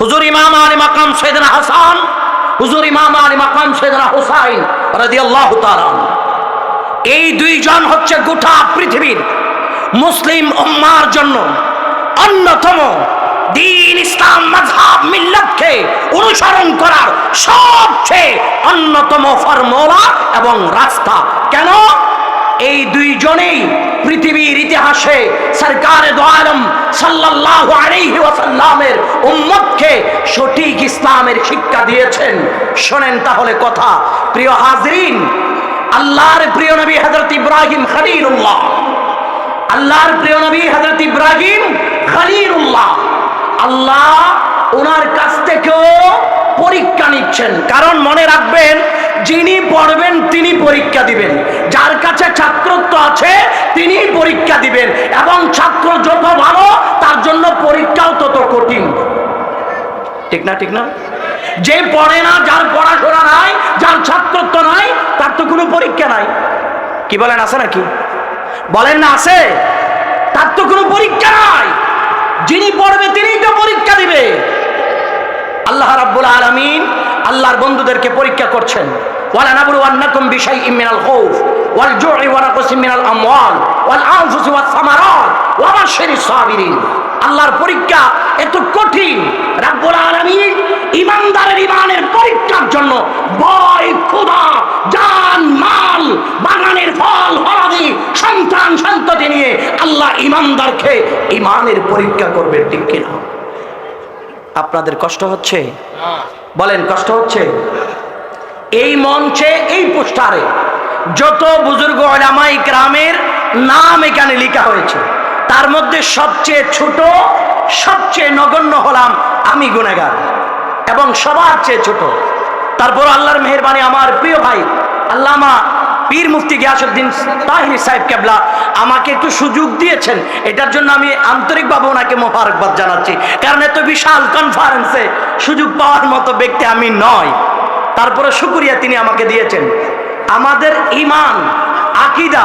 হুজুর ইমাম আলী মাকাম সৈয়দনা হাসান, হুজুর ইমাম আলী মাকাম সৈয়দনা হুসাইন রাদিয়াল্লাহু তাআলা এই দুইজন হচ্ছে গোটা পৃথিবীর মুসলিম উম্মার জন্য অন্যতম দিন ইসলাম মাযহাব মিল্লাতকে অনুসরণ করার সবচেয়ে অন্যতম ফর্মুলা এবং রাস্তা। কেন? এই দুইজনেই পৃথিবীর ইতিহাসে সরকার দোয়ালম আলাইহি ওয়াসাল্লামের উম্মতকে সঠিক ইসলামের শিক্ষা দিয়েছেন। শোনেন তাহলে কথা। প্রিয় হাজরিন, আল্লাহর প্রিয় নবী হযরত ইব্রাহিম খলিলুল্লাহ। আল্লাহর প্রিয় নবী হযরত ইব্রাহিম খলিলুল্লাহ। আল্লাহ ওনার কাছ থেকেও পরীক্ষা নিচ্ছেন। কারণ মনে রাখবেন যিনি পড়বেন, তিনি পরীক্ষা দিবেন। যার কাছে ছাত্রত্ব আছে, তিনি পরীক্ষা দিবেন। এবং ছাত্র যত ভালো, তার জন্য পরীক্ষাও তত কঠিন। ঠিক না ঠিক না? যে পড়ে না, যার পড়াশোনা নাই, যার ছাত্রত্ব নাই, তার তো কোনো পরীক্ষা নাই। কি বলেন, আছে নাকি? বলেন না, আছে? তার তো কোনো পরীক্ষা নাই। যিনি পড়বে, তিনিই তো পরীক্ষা দিবে। আল্লাহ রাব্বুল আলামিন আল্লাহর বন্ধুদেরকে পরীক্ষা করছেন। ওয়ালা ওয়া ওয়াল আল্লাহর পরীক্ষা এত কঠিন। ইমানের পরীক্ষার জন্য ভয়, ক্ষুধা, জান, মাল, বাগানের ফল ফলাদি সন্তান সন্ততি নিয়ে আল্লাহ ইমানদারকে ইমানের পরীক্ষা করবে ঠিক কিনা? আপনাদের কষ্ট হচ্ছে? বলেন, কষ্ট হচ্ছে? এই মঞ্চে, এই পোস্টারে যত বুজুর্গ ওলামাই গ্রামের নাম এখানে লেখা হয়েছে, তার মধ্যে সবচেয়ে ছোট, সবচেয়ে নগণ্য হলাম আমি গুনেগার এবং সবার চেয়ে ছোট। তারপর আল্লাহর মেহরবানি আমার প্রিয় ভাই, আল্লামা পীর মুফতি গিয়াসুদ্দিন তাহিরি সাহেব কেবলা আমাকে একটু সুযোগ দিয়েছেন। এটার জন্য আমি আন্তরিকভাবে ওনাকে মোবারকবাদ জানাচ্ছি, কারণ এত বিশাল কনফারেন্সে সুযোগ পাওয়ার মতো ব্যক্তি আমি নয় তারপরে শুকুরিয়া তিনি আমাকে দিয়েছেন। আমাদের ইমান, আকিদা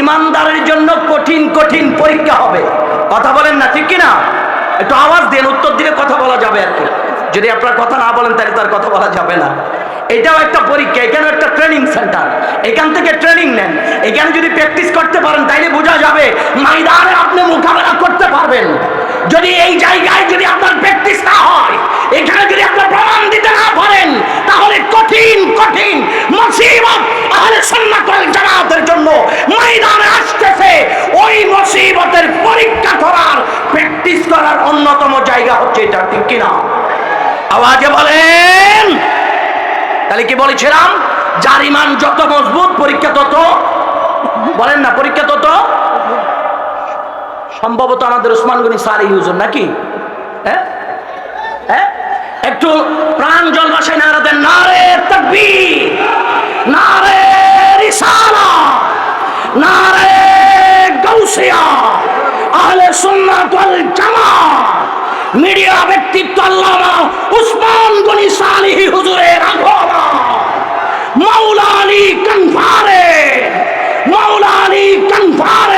ইমানদারের জন্য কঠিন কঠিন পরীক্ষা হবে। কথা বলেন না, ঠিক কিনা? একটু আওয়াজ দেন, উত্তর দিলে কথা বলা যাবে আর কি। যদি আপনার কথা না বলেন, তাহলে তার কথা বলা যাবে না। এটাও একটা পরীক্ষা এখানেও একটা ট্রেনিং সেন্টার এখান থেকে ট্রেনিং নেন। এখানে যদি প্র্যাকটিস করতে পারেন, তাইলে বোঝা যাবে, ময়দানে আপনি মোকাবেলা করতে পারবেন। যদি এই জায়গায় যদি আপনার প্র্যাকটিস না হয়, এখানে যদি আপনার প্রমাণ দিতে না পারেন, তাহলে কঠিন কঠিন মুসিবত আহলে সুন্নাত ওয়াল জামাতের জন্য ময়দানে আসতেছে। ওই মুসিবতের পরীক্ষা করার প্র্যাকটিস করার অন্যতম জায়গা হচ্ছে এটা, ঠিক কিনা? আওয়াজে বলেন। তাহলে কি বলেছিলাম? যার ইমান যত মজবুত, পরীক্ষা তত, বলেন না, পরীক্ষা তত সম্ভবত আমাদের ওসমান গনি সারি হুজুর নাকি? একটু প্রাণ জল বাসায় নারা দেন নারে তকবীর নারে রিসালা নারে গৌসিয়া আহলে সুন্নাত ওয়াল জামাত, মিডিয়া ব্যক্তিত্ব আল্লামা উসমান গনি সালিহি হুজুরের মাওলানি কনফারে মাওলানি কনফারে।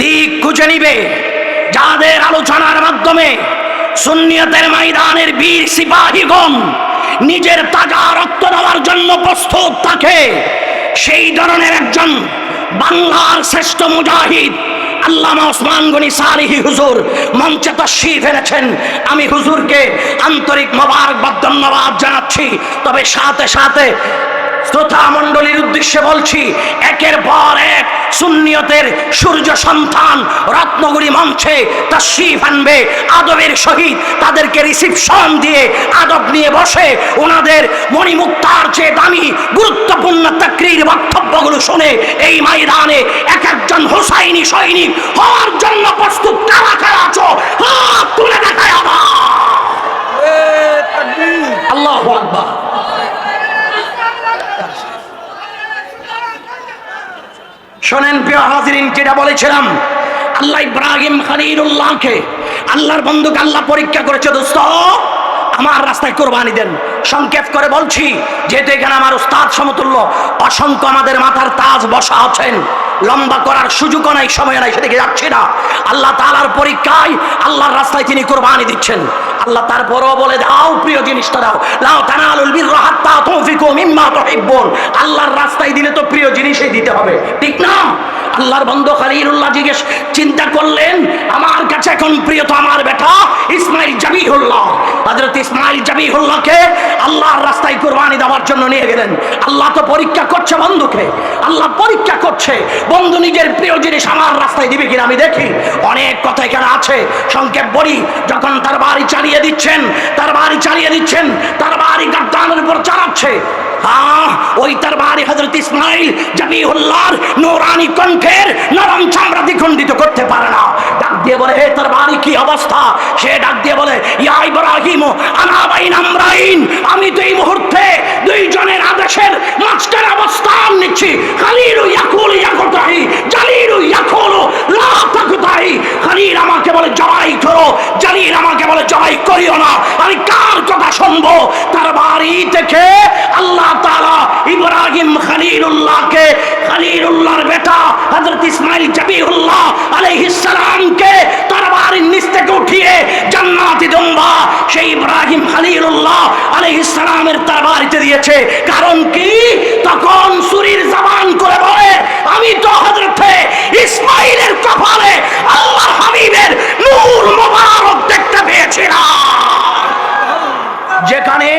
দিক খুঁজে নিবে। যাদের আলোচনার মাধ্যমে সুন্নিয়তের ময়দানের বীর সিপাহীগণ নিজের তাজা রক্ত দেওয়ার জন্য প্রস্তুত থাকে, সেই ধরনের একজন বাংলার শ্রেষ্ঠ মুজাহিদ আল্লামা ওসমান গনি সালিহি হুজুর মঞ্চে তশরিফ এনেছেন। আমি হুজুরকে আন্তরিক মোবারকবাদ, ধন্যবাদ জানাচ্ছি। তবে সাথে সাথে শ্রোতা মণ্ডলীর উদ্দেশ্যে বলছি একের পর এক সুন্নিয়তের সূর্য সন্তান রত্নগুড়ি মঞ্চে তশরিফ আনবে আদবের সহিত তাদেরকে রিসিপশন দিয়ে আদব নিয়ে বসে ওনাদের মণিমুক্তার চেয়ে দামি গুরুত্বপূর্ণ তাকরির বক্তব্যগুলো শুনে এই ময়দানে এক একজন হোসাইনি সৈনিক হওয়ার জন্য প্রস্তুত কারা কারা আছো? হাত তুলে দেখায় আবার। শোনেন প্রিয় হাজিরিন, যেটা বলেছিলাম, আল্লাহ ইব্রাহিম খালিলুল্লাহকে আল্লাহর বন্ধুকে আল্লাহ পরীক্ষা করেছে, দোস্ত, আমার রাস্তায় কোরবানি দেন। সংক্ষেপ করে বলছি, যেহেতু এখানে আমার উস্তাদ সমতুল্য, অসংখ্য আমাদের মাথার তাজ বসা আছেন, লম্বা করার সুযোগও নাই, সময় নাই, সেদিকে যাচ্ছি না। আল্লাহ তালার পরীক্ষায় আল্লাহর রাস্তায় তিনি কোরবানি দিচ্ছেন। আল্লাহ তারপরও বলে, দাও প্রিয় জিনিসটা দাও, লাও তানালুল আল্লাহর রাস্তায় দিলে তো প্রিয় জিনিসই দিতে হবে ঠিক না আল্লাহর বন্ধ খালিলুল্লাহ জিজ্ঞেস, চিন্তা করলেন? আমার কাছে এখন প্রিয় তো আমার বেটা ইসমাইল জাবিহুল্লাহ হযরত ইসমাইল জাবিহুল্লাহকে আল্লাহর রাস্তায় কুরবানি দেওয়ার জন্য নিয়ে গেলেন। আল্লাহ তো পরীক্ষা করছে বন্ধুকে, আল্লাহ পরীক্ষা করছে। বন্ধু নিজের প্রিয় জিনিস আমার রাস্তায় দিবে কিনা আমি দেখি। অনেক কথা এখানে আছে, সংক্ষেপ বলি। যখন তার বাড়ি চালিয়ে দিচ্ছেন, তার বাড়ি চালিয়ে দিচ্ছেন, তার বাড়ি গাদ্দানের উপর চালাচ্ছে। হ্যাঁ ওই তার বাড়ি হজরত ইসমাইল জাবিহুল্লাহর নোরানি অবস্থা? আমি তো এই মুহূর্তে দুইজনের আদেশের মাঝখানে অবস্থান নিচ্ছি। খালিলু ইয়াকুল ইয়াকুতাহি খালিল আমাকে বলে, জবাই করো। জালিল আমাকে বলে, জবাই করিও না। আমি কার শুনব তার বাড়ি থেকে আল্লাহ তাআলা ইব্রাহিম খলিলুল্লাহকে, খলিলুল্লাহর বেটা হযরত ইসমাইল জাবিহুল্লাহ আলাইহিস সালামকে তার বাড়ির নিচ থেকে উঠিয়ে জান্নাতি দুম্বা সেই ইব্রাহিম খলিলুল্লাহ আলাইহিস সালামের তার বাড়িতে দিয়েছে। কারণ কি? তখন সুরির জবান করে বলে আমি তো হযরতে ইসমাইলের কপালে আল্লাহ হাবিবের নূর মোবারক দেখতে পেয়েছিলাম যেখানে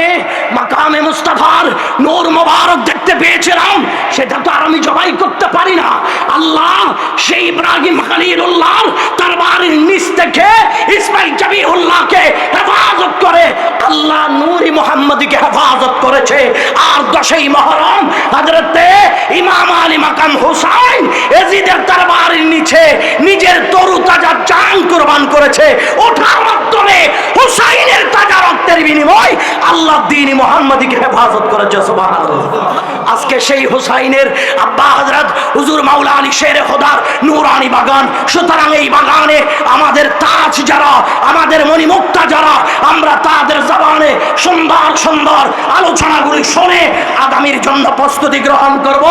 মাকামে মুস্তাফার নূর মোবারক দেখতে পেয়েছিলাম, সেটা তো আর আমি জবাই করতে পারি না। আল্লাহ সেই ইব্রাহিম খলিলুল্লাহ তার বাড়ির নিচ থেকে ইসমাইল জাবিউল্লাহকে হেফাজত করে, আল্লাহ নূরি মোহাম্মদীকে হেফাজত করেছে। আর দশই মহরম হজরতে ইমাম আলী মাকাম হুসাইন এজিদের তার বাড়ির নিচে নিজের তরু তাজা জান কুরবান করেছে। ওঠার মাধ্যমে হুসাইনের রক্তের বিনিময় আল্লাহ দিন মোহাম্মদীকে হেফাজত করেছে সুবহানাল্লাহ। আজকে সেই হুসাইনের আব্বা হযরত হুজুর মাওলা আলী শেরে খোদার নূরানি বাগান। সুতরাং এই বাগানে আমাদের তাজ যারা, আমাদের মণিমুক্তা যারা, আমরা তাদের জবানে সুন্দর সুন্দর আলোচনাগুলি শুনে আগামীর জন্য প্রস্তুতি গ্রহণ করব,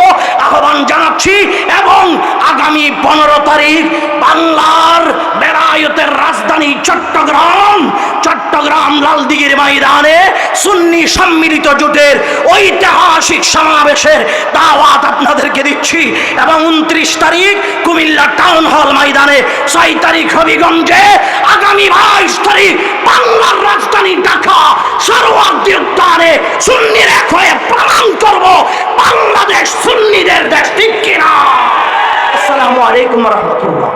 আহ্বান জানাচ্ছি এবং আগামী পনেরো তারিখ বাংলার বেড়ায়তের রাজধানী চট্টগ্রাম। চট্টগ্রাম লালদিঘির ময়দানে সুন্নি সম্মিলিত জোটের ঐতিহাসিক সমাবেশের দাওয়াত আপনাদেরকে দিচ্ছি। এবং উনত্রিশ তারিখ কুমিল্লা টাউন হল ময়দানে ছয় তারিখ হবিগঞ্জে আগামী বাইশ তারিখ বাংলার রাজধানী ঢাকা। সর্বাগ্নি উদ্যানে সুন্নির এক হয়ে প্রমাণ করব বাংলাদেশ সুন্নিদের দেশ, ঠিক কিনা? আসসালামু আলাইকুম রহমতুল্লাহ।